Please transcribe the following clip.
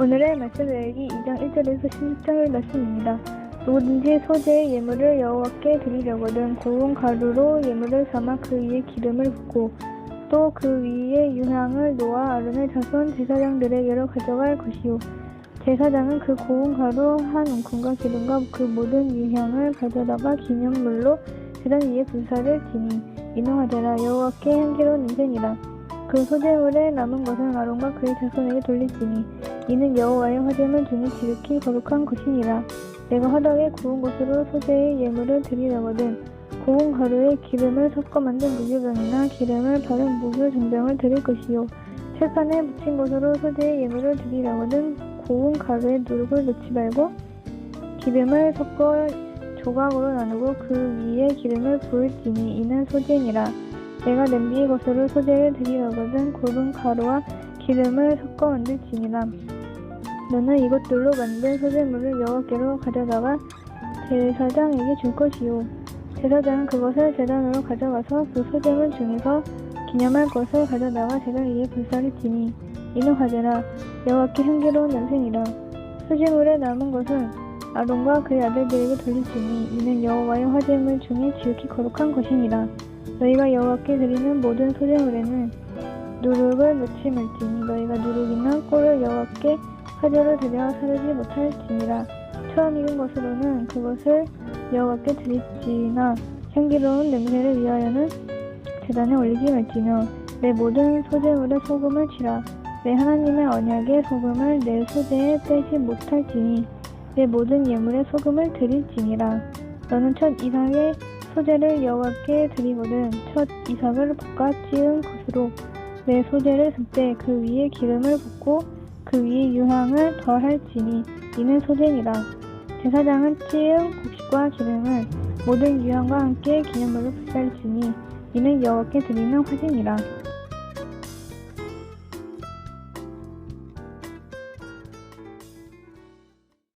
오늘의 말씀 외기 2장 1절에서 16장의 말씀입니다. 누구든지 소재의 예물을 여호와께 드리려거든 고운 가루로 예물을 삼아 그 위에 기름을 붓고 또 그 위에 유향을 놓아 아론의 자손 제사장들에게로 가져갈 것이요 제사장은 그 고운 가루 한 움큼과 기름과 그 모든 유향을 가져다가 기념물로 제단 위에 불사를 지니 이노하되라 여호와께 향기로운 냄새니라 그 소재물에 남은 것은 아론과 그의 자손에게 돌릴지니 이는 여호와의 화제물 중에 지극히 거룩한 것이니라. 내가 화덕에 구운 것으로 소재의 예물을 드리려거든 고운 가루에 기름을 섞어 만든 무교병이나 기름을 바른 무교 정병을 드릴 것이요 철판에 묻힌 것으로 소재의 예물을 드리려거든 고운 가루에 누룩을 넣지 말고 기름을 섞어 조각으로 나누고 그 위에 기름을 부을지니 이는 소재니라. 내가 냄비의 것으로 소재를 드리려거든 고른 가루와 기름을 섞어 만들지니라. 너는 이것들로 만든 소재물을 여호와께로 가져다가 제사장에게 줄 것이요. 제사장은 그것을 제단으로 가져가서 그 소재물 중에서 기념할 것을 가져다가 제단 위에 불사를 지니 이는 화제라 여호와께 향기로운 냄새니라. 수지물에 남은 것은 아론과 그의 아들들에게 돌릴지니 이는 여호와의 화제물 중에 지극히 거룩한 것이니라. 너희가 여호와께 드리는 모든 소재물에는 누룩을 말지니 너희가 누룩이나 꼴을 여호와께 화제로 드려 사르지 못할지니라. 처음 익은 것으로는 그것을 여호와께 드릴지나 향기로운 냄새를 위하여는 제단에 올리지 말지며 내 모든 소재물에 소금을 치라 내 하나님의 언약의 소금을 내 소재에 빼지 못할지니 내 모든 예물에 소금을 드릴지니라. 너는 첫 이삭의 소재를 여호와께 드리거든 첫 이삭을 볶아 찌은 것으로 내 소재를 습때 그 위에 기름을 붓고 그 위에 유향을 더할지니 이는 소재니라. 제사장은 찌은 곡식과 기름을 모든 유향과 함께 기념물로 불살지니 이는 여호와께 드리는 화제니라